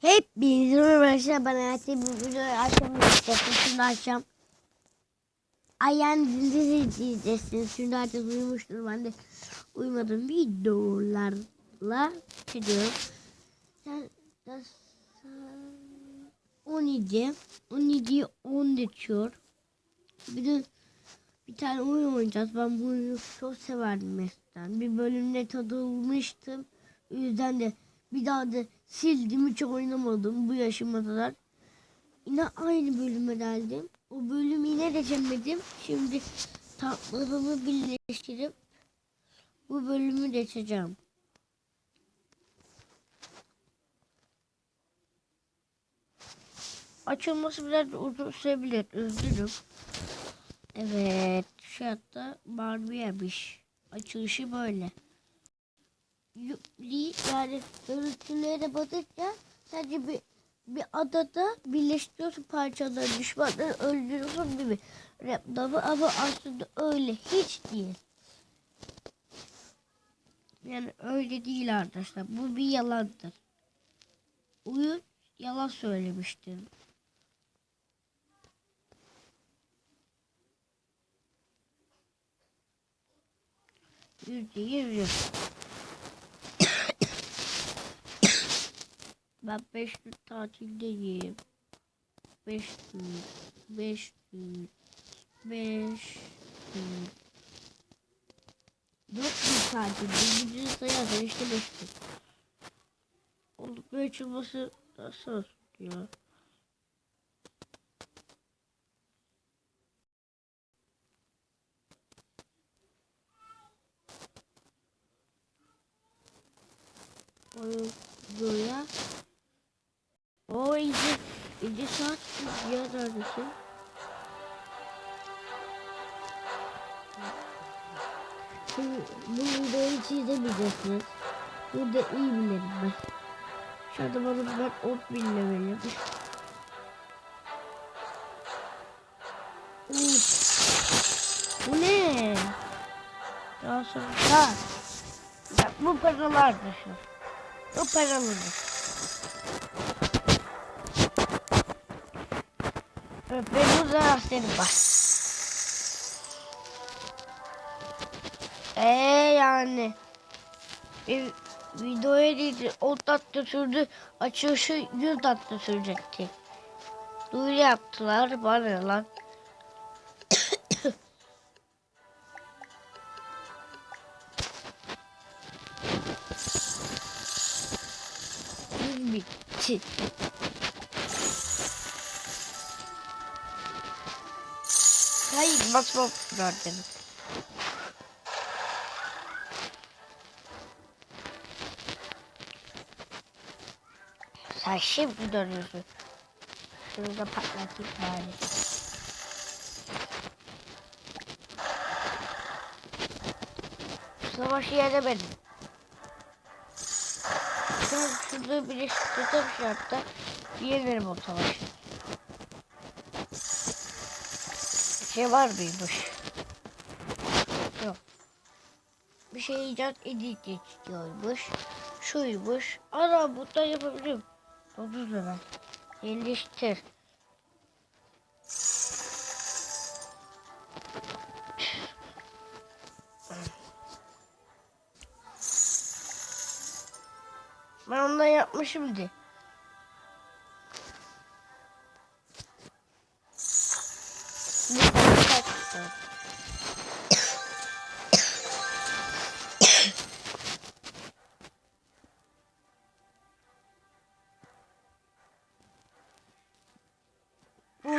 Hep bir arkadaşlar ben hayatım bu videoyu açamıyorum. Şimdi açacağım. Ayağın dizi izleyeceksiniz. Şimdi artık uyumuştur. Ben de uyumadım. Videolarla gidiyorum. Sen, sen, 17. 17'yi 10 geçiyor. Bir de bir tane oyun oynayacağız. Ben bu oyunu çok severdim eskiden. Bir bölümde tadılmıştım. O yüzden de bir daha da sildim hiç oynamadım bu yaşıma kadar. Yine aynı bölüme geldim. O bölümü yine geçemedim. Şimdi tatlarımı birleştirip bu bölümü geçeceğim. Açılması biraz uzun sürebilir. Üzgünüm. Evet. Şu hatta Barbie'ymiş. Açılışı böyle. Yüklü yani görüntülere bakınca sadece bir bir adada birleştiriyorsun parçaları düşmanları öldürüyorsun gibi reklamı ama aslında öyle hiç değil. Yani öyle değil arkadaşlar. Bu bir yalandır. Oyun yalan söylemiştir. Yüzde yüz Ben beş gün tatildeyim. Beş gün, beş gün, beş gün. Dört gün tatildeyim. Gücünü sayarsan işte beş gün. Olduk böyle açılması nasıl olsun ya? Oyun buraya. O iyice, iyice saat ya neredesin? Şimdi bu videoyu hiç izlemeyeceksiniz. Burada iyi bilirim ben. Şu anda bana ben ot bilmemeliyim. Uf. Bu ne? Daha sonra ha. Ya, bu paralardır şu. Bu paralıdır. Ve burada rastları var. Eee yani bir videoya değil 10 dakika sürdü açılışı 100 dakika sürecekti. Duyuru yaptılar bana lan. bitti. Hayır basmam gördüm. Sen şimdi dönüyorsun. Şunu da patlatayım bari. Savaşı yenemedim. Şurada bir tutam şartta yenerim o savaşı. Şey var mıymış? Yok. Bir şey icat edildi istiyormuş. Şuymuş. Ana bundan yapabilirim. 30 lira. Yerleştir. Ben ondan yapmışımdı.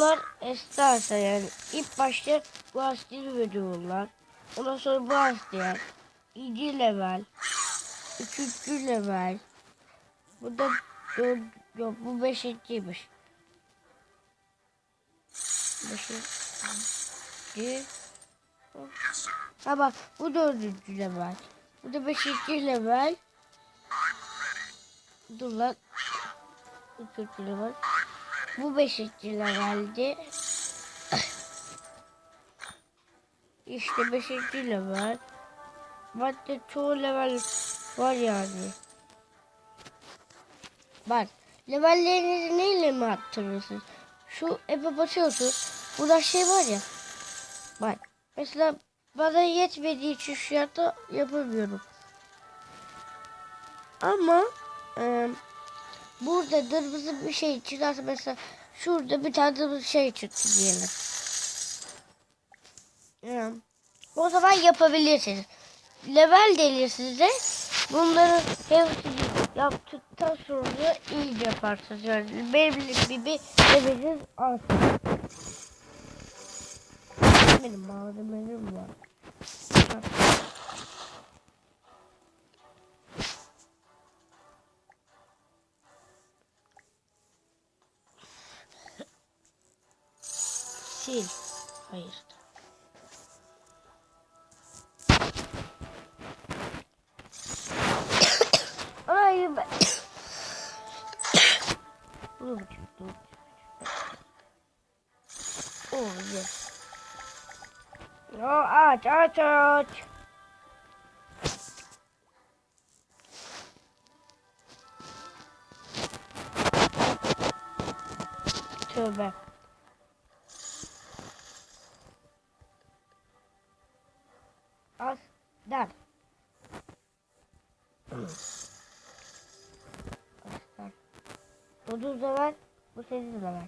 Bunlar esnasa yani ilk başta bu hastayı veriyorlar. Ondan sonra bu hastaya 2 level, 3. level, bu da dört, yok bu beşinciymiş. Beşinci. Ha bak bu dördüncü level. Bu da beşinci level. Dur lan. Üçüncü level. Bu beşinci leveldi. İşte beşinci level. Madde çoğu level var yani. Bak levellerinizi neyle mi arttırırsınız? Şu eve basıyorsunuz. Burada şey var ya. Bak. Mesela bana yetmediği için şu anda yapamıyorum. Ama e, burada kırmızı bir şey çıkarsa mesela şurada bir tane bir şey çıktı diyelim. E, o zaman yapabilirsiniz. Level gelir size. Bunların hepsini yaptıktan sonra iyi yaparsınız. Yani bir, bir leveliniz artar. Benim malzemelerim var. Sil. O, jest. No, ać, ać, ać. Tövbe. 30 level, bu 8 level.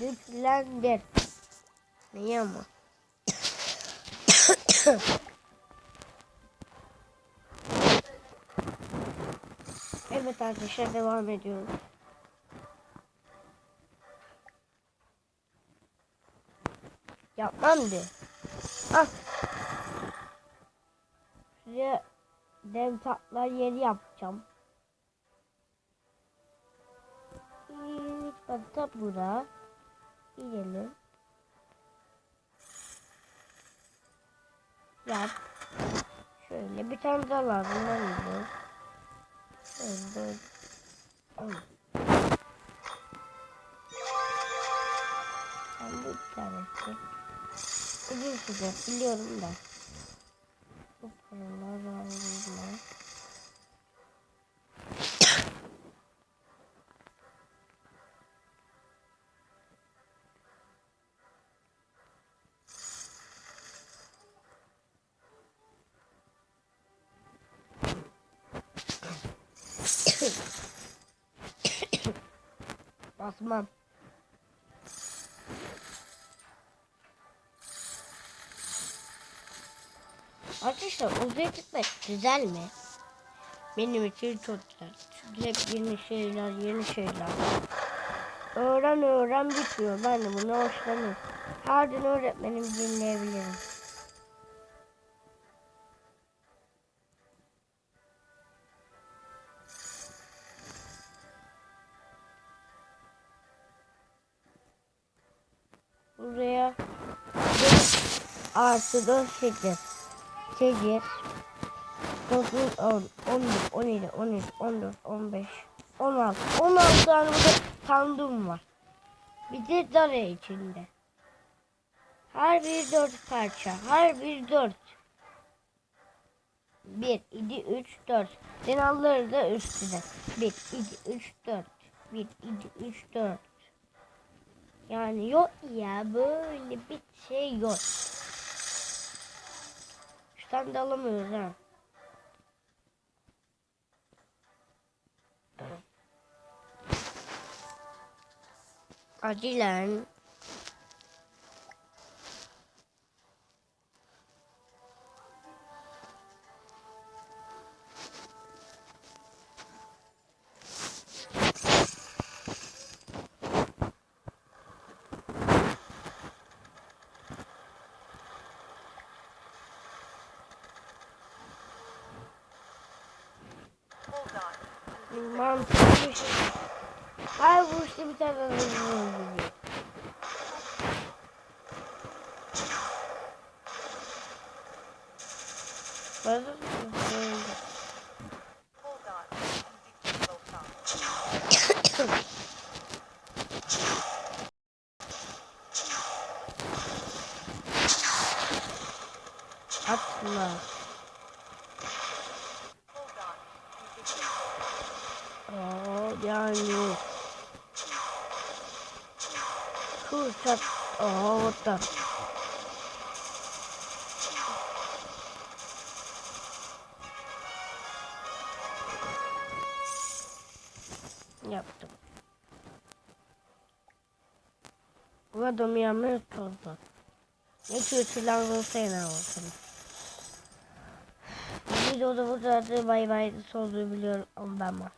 3'lendir. Niye ama? evet arkadaşlar devam ediyoruz. Yapmam de. Ah. Size dev tatlar yeri yapacağım. İlk hatta bura. Gidelim. Yap. Şöyle bir tane daha lazım. Şöyle. Al. Ben de bir tanesi. Süre biliyorum da. Ayrılma. Basmam. Arkadaşlar uzaya gitmek güzel mi? Benim için çok güzel. Çünkü hep yeni şeyler, yeni şeyler. Öğren öğren bitmiyor. Ben de buna hoşlanıyorum. Her gün öğretmenimi dinleyebilirim. Buraya 5 artı 4 8 8 9 10 11 12 13 14 15 16 16 tane burada sandım var. Bir de dare içinde. Her bir 4 parça. Her bir 4. 1, 2, 3, 4. Denalları da üstüne. 1, 2, 3, 4. 1, 2, 3, 4. Yani yok ya böyle bir şey yok. Da alamıyoruz ha. Acilen. Mantıklı şey. Hayır bu işte bir tane. Hazır mısın? Böyle. Atla. Aa, yani. Aa, orada. Yaptım. Bu adamı yanmaya tutuldu. Ne kötü lazımsa yine olsun. Videoda bu zaten bay bay olduğunu biliyorum ama ben var.